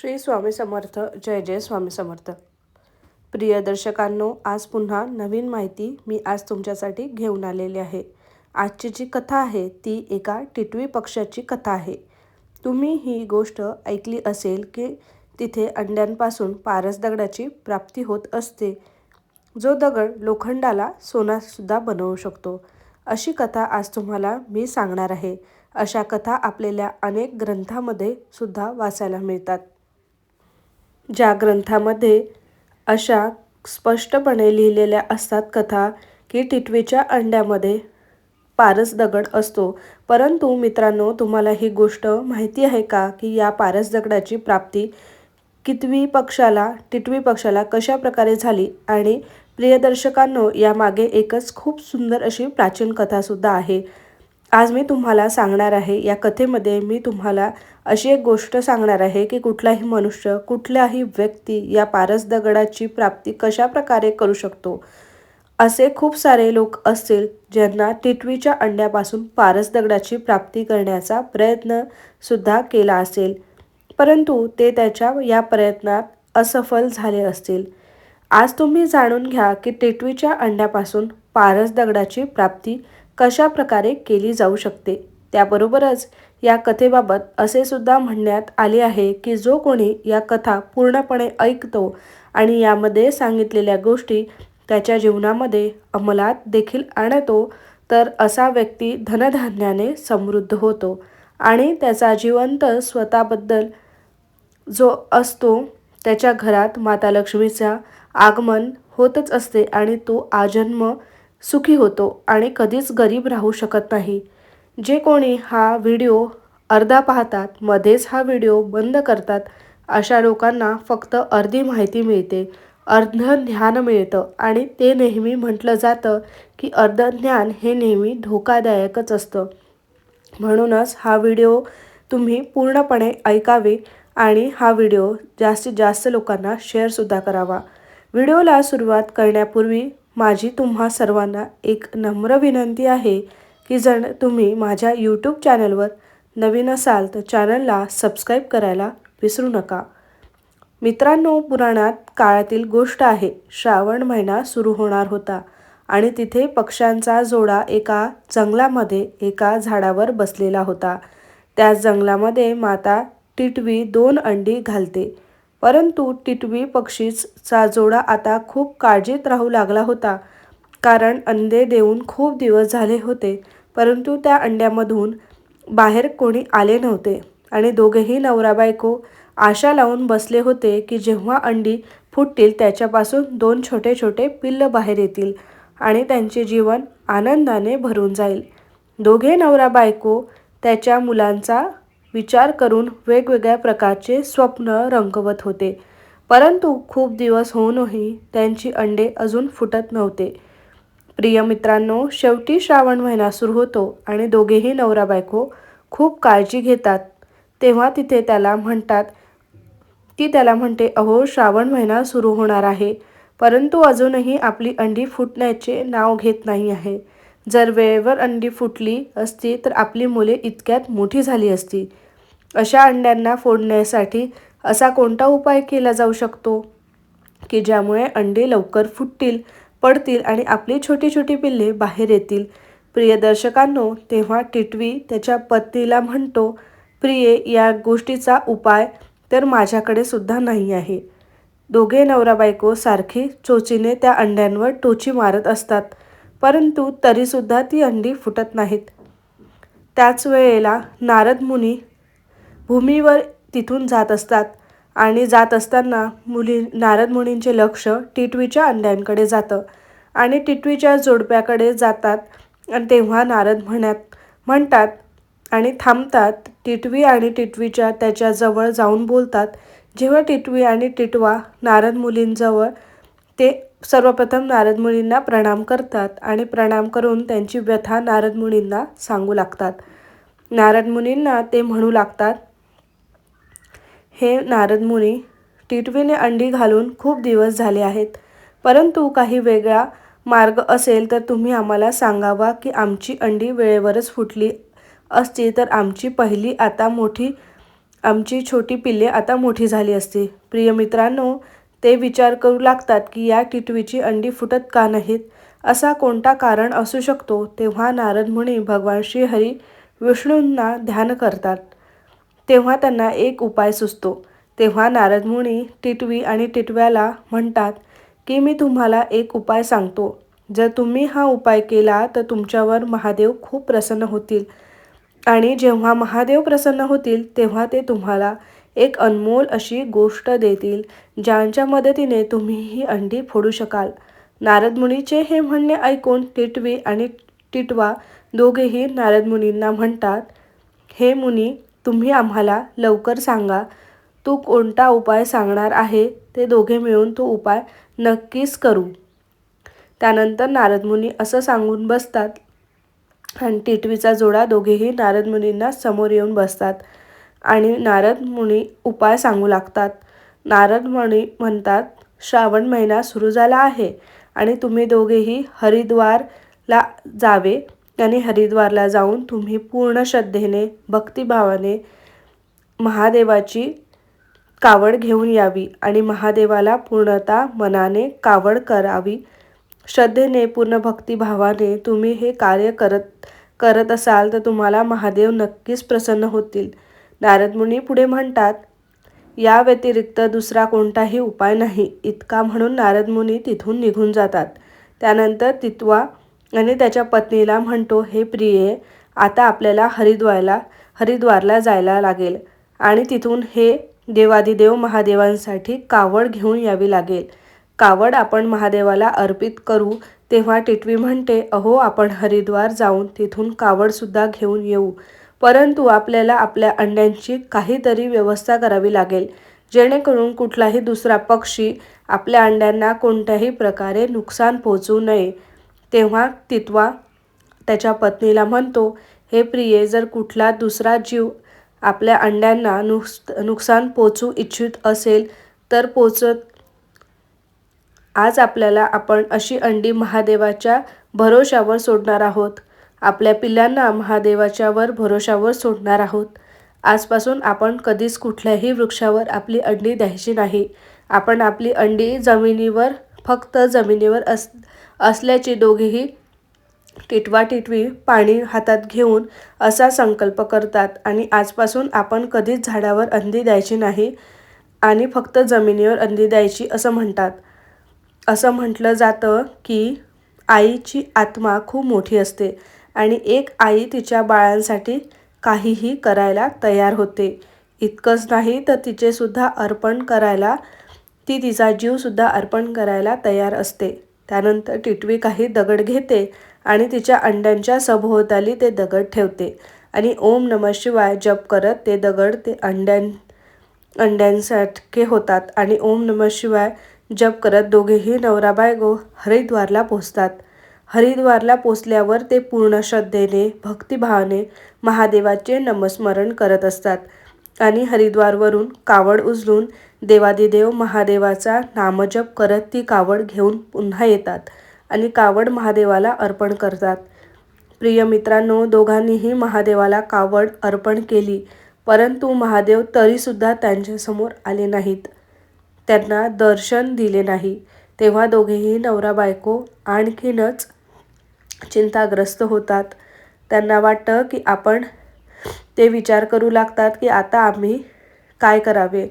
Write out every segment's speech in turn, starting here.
श्री स्वामी समर्थ जय जय स्वामी समर्थ. प्रिय दर्शकांनो आज पुन्हा नवीन माहिती मी आज तुमच्यासाठी घेऊन आलेली आहे. आजची जी कथा आहे ती एका टिटवी पक्षाची कथा आहे. तुम्ही ही गोष्ट ऐकली असेल की तिथे अंड्यांपासून पारस दगडाची प्राप्ती होत असते. जो दगड लोखंडाला सोनासुद्धा बनवू शकतो. अशी कथा आज तुम्हाला मी सांगणार आहे. अशा कथा आपल्याला अनेक ग्रंथामध्ये सुद्धा वाचायला मिळतात. ज्या ग्रंथामध्ये अशा स्पष्टपणे लिहिलेल्या असतात कथा की टिटवीच्या अंड्यामध्ये पारस दगड असतो. परंतु मित्रांनो तुम्हाला ही गोष्ट माहिती आहे का की या पारस दगडाची प्राप्ती कितवी पक्षाला टिटवी पक्षाला कशा प्रकारे झाली? आणि प्रियदर्शकांनो यामागे एकच खूप सुंदर अशी प्राचीन कथासुद्धा आहे. आज मी तुम्हाला सांगणार आहे या कथेमध्ये मी तुम्हाला अशी एक गोष्ट सांगणार आहे की कुठलाही मनुष्य कुठल्याही व्यक्ती या पारस दगडाची प्राप्ती कशा प्रकारे करू शकतो? असे खूप सारे लोक असतील ज्यांना टिटवीच्या अंड्यापासून पारस दगडाची प्राप्ती करण्याचा प्रयत्न सुद्धा केला असेल. परंतु ते त्याच्या या प्रयत्नात असफल झाले असतील. आज तुम्ही जाणून घ्या की टिटवीच्या अंड्यापासून पारस दगडाची प्राप्ती कशा प्रकारे केली जाऊ शकते? त्याबरोबरच या कथेबाबत असे सुद्धा म्हणण्यात आले आहे की जो कोणी या कथा पूर्णपणे ऐकतो आणि यामध्ये सांगितलेल्या गोष्टी त्याच्या जीवनामध्ये अंमलात देखील आणतो तर असा व्यक्ती धनधान्याने समृद्ध होतो आणि त्याचा जिवंत स्वतःबद्दल जो असतो त्याच्या घरात माता लक्ष्मीचा आगमन होतच असते आणि तो आजन्म सुखी होतो आणि कधीच गरीब राहू शकत नाही. जे कोणी हा व्हिडिओ अर्धा पाहतात मध्येच हा व्हिडिओ बंद करतात अशा लोकांना फक्त अर्धी माहिती मिळते. अर्ध ज्ञान मिळतं आणि ते नेहमी म्हटलं जातं की अर्ध ज्ञान हे नेहमी धोकादायकच असतं. म्हणूनच हा व्हिडिओ तुम्ही पूर्णपणे ऐकावे आणि हा व्हिडिओ जास्तीत जास्त लोकांना शेअरसुद्धा करावा. व्हिडिओला सुरुवात करण्यापूर्वी माझी तुम्हा सर्वांना एक नम्र विनंती आहे की जर तुम्ही माझ्या यूट्यूब चॅनलवर नवीन असाल तर चॅनलला सबस्क्राईब करायला विसरू नका. मित्रांनो पुराणात काळातील गोष्ट आहे श्रावण महिना सुरू होणार होता आणि तिथे पक्ष्यांचा जोडा एका जंगलामध्ये एका झाडावर बसलेला होता. त्या जंगलामध्ये माता टिटवी दोन अंडी घालते. परंतु टिटवी पक्षीचा जोडा आता खूप काळजीत राहू लागला होता. कारण अंडे देऊन खूप दिवस झाले होते परंतु त्या अंड्यामधून बाहेर कोणी आले नव्हते आणि दोघेही नवरा बायको आशा लावून बसले होते की जेव्हा अंडी फुटतील त्याच्यापासून दोन छोटे छोटे पिल्ल बाहेर येतील आणि त्यांचे जीवन आनंदाने भरून जाईल. दोघे नवरा बायको त्याच्या मुलांचा विचार करून वेगवेगळ्या प्रकारचे स्वप्न रंगवत होते. परंतु खूप दिवस होऊनही त्यांची अंडे अजून फुटत नव्हते. प्रिय मित्रांनो शेवटी श्रावण महिना सुरू होतो आणि दोघेही नवरा बायको खूप काळजी घेतात. तेव्हा तिथे त्याला म्हणतात ती त्याला म्हणते अहो श्रावण महिना सुरू होणार आहे. परंतु अजूनही आपली अंडी फुटण्याचे नाव घेत नाही आहे. जर वेळेवर अंडी फुटली असती तर आपली मुले इतक्यात मोठी झाली असती. अशा अंड्यांना फोडण्यासाठी असा कोणता उपाय केला जाऊ शकतो? की ज्यामुळे अंडे लवकर फुटतील पडतील आणि आपली छोटी छोटी पिल्ले बाहेर येतील? प्रिय दर्शकांनो तेव्हा टिटवी त्याच्या पत्नीला म्हणतो प्रिये या गोष्टीचा उपाय तर माझ्याकडे सुद्धा नाही आहे दोघे नवरा बायको सारखी चोचीने त्या अंड्यांवर टोची मारत असतात परंतु तरीसुद्धा ती अंडी फुटत नाहीत. त्याच वेळेला नारद मुनी भूमीवर तिथून जात असतात आणि जात असताना मुली नारद मुनींचे लक्ष टिटवीच्या अंड्यांकडे जातं आणि टिटवीच्या जोडप्याकडे जातात आणि तेव्हा नारद म्हणत म्हणतात आणि थांबतात. टिटवी आणि टिटवीच्या त्याच्याजवळ जाऊन बोलतात. जेव्हा टिटवी आणि टिटवा नारद मुलींजवळ ते सर्वप्रथम नारद मुनींना प्रणाम करतात आणि प्रणाम करून त्यांची व्यथा नारद मुनींना सांगू लागतात. नारद मुनींना ते म्हणू लागतात हे नारद मुनी टिटवीने अंडी घालून खूप दिवस झाले आहेत. परंतु काही वेगळा मार्ग असेल तर तुम्ही आम्हाला सांगावा की आमची अंडी वेळेवरच फुटली असती तर आमची पहिली आता मोठी आमची छोटी पिल्ले आता मोठी झाली असती. प्रिय मित्रांनो ते विचार करू लागतात की या टिटवीची अंडी फुटत का नाहीत? असा कोणता कारण असू शकतो? तेव्हा नारद मुनी भगवान श्रीहरी विष्णूंना ध्यान करतात. तेव्हा त्यांना एक उपाय सुचतो. तेव्हा नारद मुनी टिटवी आणि टिटव्याला म्हणतात की मी तुम्हाला एक उपाय सांगतो. जर तुम्ही हा उपाय केला तर तुमच्यावर महादेव खूप प्रसन्न होतील. आणि जेव्हा महादेव प्रसन्न होतील तेव्हा ते तुम्हाला एक अनमोल अशी गोष्ट देतील ज्यांच्या मदतीने तुम्ही ही अंडी फोडू शकाल. नारद मुनीचे हे म्हणणे ऐकून टिटवी आणि टिटवा दोघेही नारद मुनींना म्हणतात हे मुनी तुम्ही आम्हाला लवकर सांगा. तू कोणता उपाय सांगणार आहे? ते दोघे मिळून तो उपाय नक्कीच करू. त्यानंतर नारद मुनी असं सांगून बसतात. आणि टिटवीचा जोडा दोघेही नारद मुनींना समोर येऊन बसतात. आणि नारद मुनी उपाय सांगू लागतात. नारद मुनी म्हणतात श्रावण महिना सुरू झाला आहे आणि तुम्ही दोघेही हरिद्वारला जावे. आणि हरिद्वारला जाऊन तुम्ही पूर्ण श्रद्धेने भक्तिभावाने महादेवाची कावड घेऊन यावी आणि महादेवाला पूर्णता मनाने कावड करावी. श्रद्धेने पूर्ण भक्तिभावाने तुम्ही हे कार्य करत करत असाल तर तुम्हाला महादेव नक्कीच प्रसन्न होतील. नारदमुनी पुढे म्हणतात या व्यतिरिक्त दुसरा कोणताही उपाय नाही. इतका म्हणून नारदमुनी तिथून निघून जातात. त्यानंतर तितवा आणि त्याच्या पत्नीला म्हणतो हे प्रिये आता आपल्याला हरिद्वारला हरिद्वारला जायला लागेल आणि तिथून हे देवादिदेव महादेवांसाठी कावड घेऊन यावी लागेल. कावड आपण महादेवाला अर्पित करू तेव्हा टिटवी म्हणते अहो आपण हरिद्वार जाऊन तिथून कावडसुद्धा घेऊन येऊ. परंतु आपल्याला आपल्या अंड्यांची काहीतरी व्यवस्था करावी लागेल. जेणेकरून कुठलाही दुसरा पक्षी आपल्या अंड्यांना कोणत्याही प्रकारे नुकसान पोहोचू नये. तेव्हा तितवा त्याच्या पत्नीला म्हणतो हे प्रिये जर कुठला दुसरा जीव आपल्या अंड्यांना नुकस नुकसान पोचू इच्छित असेल तर पोचत आज आपल्याला आपण अशी अंडी महादेवाच्या भरोशावर सोडणार आहोत. आपल्या पिल्लांना महादेवाच्यावर भरोशावर सोडणार आहोत. आजपासून आपण कधीच कुठल्याही वृक्षावर आपली अंडी द्यायची नाही. आपण आपली अंडी जमिनीवर फक्त जमिनीवर अस असल्याची दोघेही टिटवाटिटवी पाणी हातात घेऊन असा संकल्प करतात आणि आजपासून आपण कधीच झाडावर अंधी द्यायची नाही आणि फक्त जमिनीवर अंधी द्यायची असं म्हणतात. असं म्हटलं जातं की आईची आत्मा खूप मोठी असते आणि एक आई तिच्या बाळांसाठी काहीही करायला तयार होते. इतकंच नाही तर तिचेसुद्धा अर्पण करायला ती तिचा जीवसुद्धा अर्पण करायला तयार असते. त्यानंतर टिटवी काही दगड घेते आणि तिच्या अंड्यांच्या सभोवताली ते दगड ठेवते आणि ओम नम शिवाय जप करत ते दगड ते अंड्यां अंड्यांसारखे होतात आणि ओम नम शिवाय जप करत दोघेही नवरा बायगो हरिद्वारला पोचतात हरिद्वारला पोचल्यावर ते पूर्ण श्रद्धेने भक्तिभावाने महादेवाचे नमस्मरण करत असतात आणि हरिद्वारवरून कावड उचलून देवादिदेव महादेवाचा नामजप करत ती कावड घेऊन पुन्हा येतात आणि कावड महादेवाला अर्पण करतात. प्रिय मित्रांनो दोघांनीही महादेवाला कावड अर्पण केली परंतु महादेव तरीसुद्धा त्यांच्यासमोर आले नाहीत. त्यांना दर्शन दिले नाही. तेव्हा दोघेही नवरा बायको आणखीनच चिंताग्रस्त होतात. त्यांना वाटतं की आपण ते विचार करू लागतात की आता आम्ही काय करावे?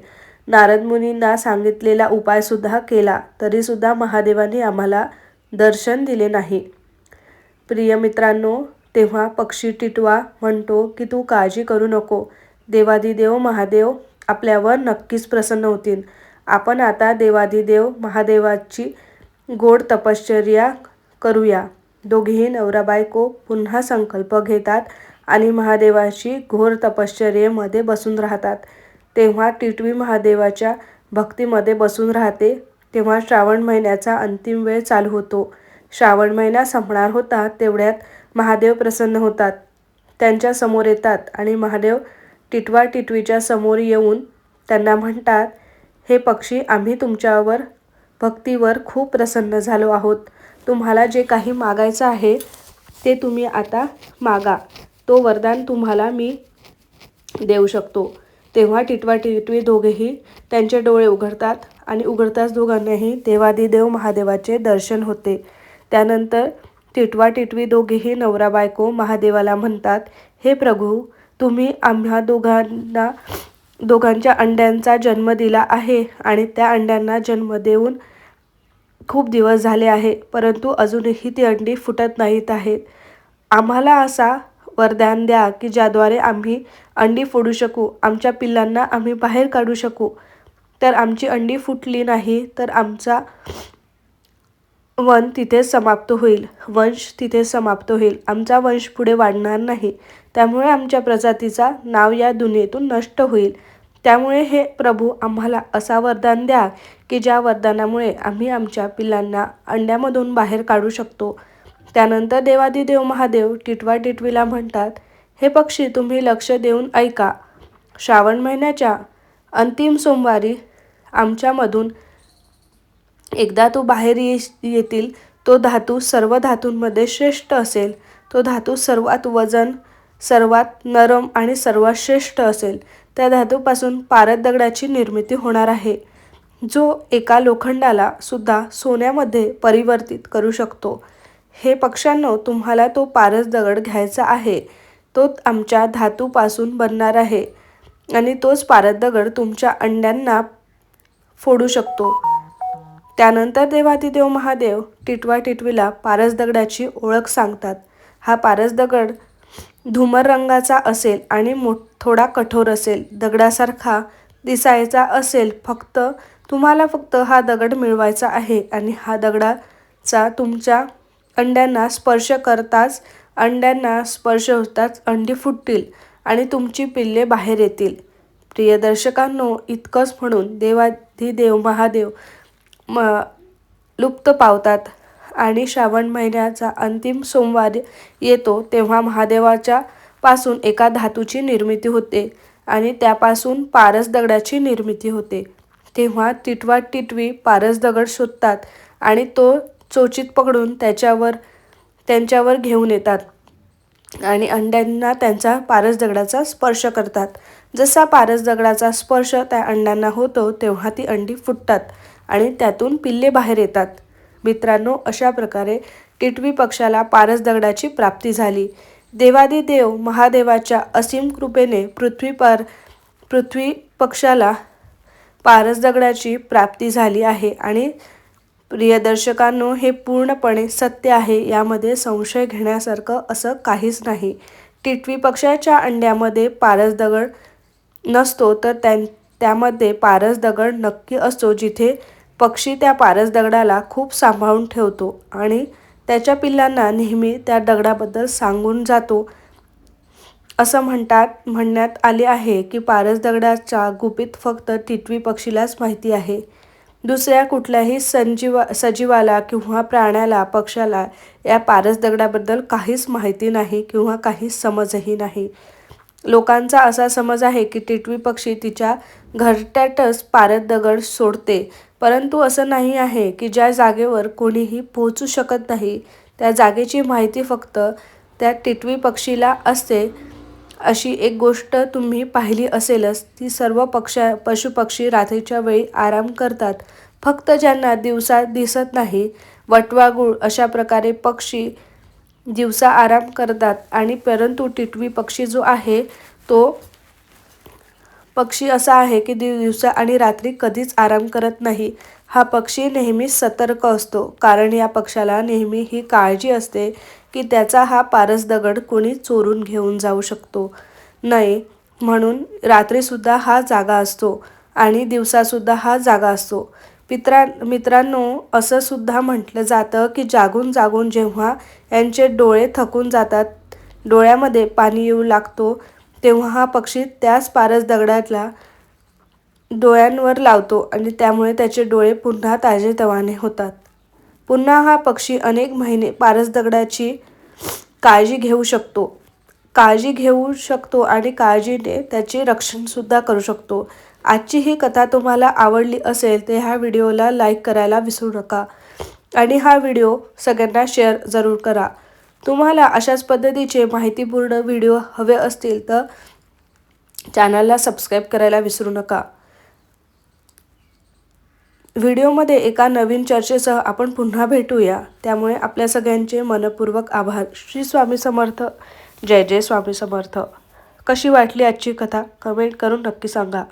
नारद मुनींना सांगितलेला उपायसुद्धा केला तरीसुद्धा महादेवाने आम्हाला दर्शन दिले नाही. प्रिय मित्रांनो तेव्हा पक्षी टिटवा म्हणतो की तू काळजी करू नको. देवादिदेव महादेव आपल्यावर नक्कीच प्रसन्न होतील. आपण आता देवादिदेव महादेवाची गोड तपश्चर्या करूया. दोघेही नवरा बायको पुन्हा संकल्प घेतात आणि महादेवाची घोर तपश्चर्येमध्ये बसून राहतात. तेव्हा टिटवी महादेवाच्या भक्तीमध्ये बसून राहते. तेव्हा श्रावण महिन्याचा अंतिम वेळ चालू होतो. श्रावण महिना संपणार होता तेवढ्यात महादेव प्रसन्न होतात. त्यांच्यासमोर येतात आणि महादेव टिटवा टिटवीच्या समोर येऊन त्यांना म्हणतात हे पक्षी आम्ही तुमच्यावर भक्तीवर खूप प्रसन्न झालो आहोत. तुम्हाला जे काही मागायचं आहे ते तुम्ही आता मागा. तो वरदान तुम्हाला मी देऊ शकतो. तेव्हा टिटवा टिटवी दोघेही त्यांचे डोळे उघडतात आणि उघडताच दोघांनाही देवादिदेव महादेवाचे दर्शन होते. त्यानंतर टिटवा टिटवी दोघेही नवरा बायको महादेवाला म्हणतात हे प्रभू तुम्ही आम्हा दोघांना दोघांच्या अंड्यांचा जन्म दिला आहे आणि त्या अंड्यांना जन्म देऊन खूप दिवस झाले आहे परंतु अजूनही ती अंडी फुटत नाहीत आहेत. आम्हाला असा वरदान द्या की ज्याद्वारे आम्ही अंडी फोडू शकू आमच्या पिल्लांना आम्ही बाहेर काढू शकू. तर आमची अंडी फुटली नाही तर आमचा वन तिथे समाप्त होईल. वंश तिथे समाप्त होईल. आमचा वंश पुढे वाढणार नाही. त्यामुळे आमच्या प्रजातीचा नाव या दुनियेतून नष्ट होईल. त्यामुळे हे प्रभू आम्हाला असा वरदान द्या की ज्या वरदानामुळे आम्ही आमच्या पिल्लांना अंड्यामधून बाहेर काढू शकतो. त्यानंतर देवादिदेव महादेव टिटवा टिटवीला म्हणतात हे पक्षी तुम्ही लक्ष देऊन ऐका. श्रावण महिन्याच्या अंतिम सोमवारी आमच्यामधून एकदा तो बाहेर ये येतील. तो धातू सर्व धातूंमध्ये श्रेष्ठ असेल. तो धातू सर्वात वजन सर्वात नरम आणि सर्वात श्रेष्ठ असेल. त्या धातूपासून पारद दगडाची निर्मिती होणार आहे. जो एका लोखंडाला सुद्धा सोन्यामध्ये परिवर्तित करू शकतो. हे पक्ष्यांनो तुम्हाला तो पारस दगड घ्यायचा आहे. तो आमच्या धातूपासून बनणार आहे आणि तोच पारस दगड तुमच्या अंड्यांना फोडू शकतो. त्यानंतर देवातिदेव महादेव टिटवा टिटवीला पारस दगडाची ओळख सांगतात. हा पारस दगड धुमर रंगाचा असेल आणि मो थोडा कठोर असेल. दगडासारखा दिसायचा असेल फक्त तुम्हाला फक्त हा दगड मिळवायचा आहे आणि हा दगडाचा तुमच्या अंड्यांना स्पर्श करताच अंड्यांना स्पर्श होताच अंडी फुटतील आणि तुमची पिल्ले बाहेर येतील. प्रिय दर्शकांनो इतकंच म्हणून देवाधिदेव महादेव म लुप्त पावतात आणि श्रावण महिन्याचा अंतिम सोमवार येतो तेव्हा महादेवाच्या पासून एका धातूची निर्मिती होते आणि त्यापासून पारस दगडाची निर्मिती होते. तेव्हा टिटवा टिटवी पारस दगड शोधतात आणि तो चोचीत पकडून त्याच्यावर त्यांच्यावर घेऊन येतात. आणि अंड्यांना त्यांचा पारस दगडाचा स्पर्श करतात. जसा पारस दगडाचा स्पर्श त्या अंड्यांना होतो तेव्हा ती अंडी फुटतात आणि त्यातून पिल्ले बाहेर येतात. मित्रांनो अशा प्रकारे टिटवी पक्षाला पारस दगडाची प्राप्ती झाली. देवादिदेव महादेवाच्या असीम कृपेने पृथ्वी पर पृथ्वी पक्षाला पारस दगडाची प्राप्ती झाली आहे आणि प्रिय दर्शकांनो हे पूर्णपणे सत्य आहे यामध्ये संशय घेण्यासारखं असं काहीच नाही. टिटवी पक्षाच्या अंड्यामध्ये पारस दगड नसतो तर त्या त्यामध्ये पारस दगड नक्की असतो जिथे पक्षी त्या पारस दगडाला खूप सांभाळून ठेवतो आणि त्याच्या पिल्लांना नेहमी त्या दगडाबद्दल सांगून जातो. असं म्हणतात म्हणण्यात आले आहे की पारस दगडाच्या गुपित फक्त टिटवी पक्षीलाच माहिती आहे. दुसऱ्या कुठल्याही संजीवा सजीवाला किंवा प्राण्याला पक्षाला या पारस दगडाबद्दल काहीच माहिती नाही किंवा काहीच समजही नाही. लोकांचा असा समज आहे की टिटवी पक्षी तिच्या घरट्यातच पारद दगड सोडते. परंतु असं नाही आहे की ज्या जागेवर कोणीही पोहोचू शकत नाही त्या जागेची माहिती फक्त त्या टिटवी पक्षीला असते. अशी एक गोष्ट तुम्ही पाहिली असेलच ती सर्व पक्षा पशुपक्षी रात्रीच्या वेळी आराम करतात. फक्त ज्यांना दिवसा दिसत नाही वटवागुळ अशा प्रकारे पक्षी दिवसा आराम करतात आणि परंतु टिटवी पक्षी जो आहे तो पक्षी असा आहे की दिवसा आणि रात्री कधीच आराम करत नाही. हा पक्षी नेहमी सतर्क असतो कारण या पक्षाला नेहमी ही काळजी असते की त्याचा हा पारस दगड कोणी चोरून घेऊन जाऊ शकतो. नाही म्हणून रात्रीसुद्धा हा जागा असतो आणि दिवसासुद्धा हा जागा असतो. पित्रा मित्रांनो असं सुद्धा म्हटलं जातं की जागून जागून जेव्हा यांचे डोळे थकून जातात डोळ्यामध्ये पाणी येऊ लागतो तेव्हा हा पक्षी त्याच पारस दगडातला डोळ्यांवर लावतो आणि त्यामुळे त्याचे डोळे पुन्हा ताजेतवाने होतात. पुन्हा हा पक्षी अनेक महिने पारस दगडाची काळजी घेऊ शकतो. काळजी घेऊ शकतो आणि काळजीने त्याचे रक्षणसुद्धा करू शकतो. आजची ही कथा तुम्हाला आवडली असेल तर ह्या व्हिडिओला लाईक करायला विसरू नका आणि हा व्हिडिओ सगळ्यांना शेअर जरूर करा. तुम्हाला अशाच पद्धतीचे माहितीपूर्ण व्हिडिओ हवे असतील तर चॅनलला सबस्क्राईब करायला विसरू नका. व्हिडिओमध्ये एका नवीन चर्चेसह आपण पुन्हा भेटूया. त्यामुळे आपल्या सगळ्यांचे मनपूर्वक आभार. श्री स्वामी समर्थ. जय जय स्वामी समर्थ. कशी वाटली आजची कथा? कमेंट करून नक्की सांगा.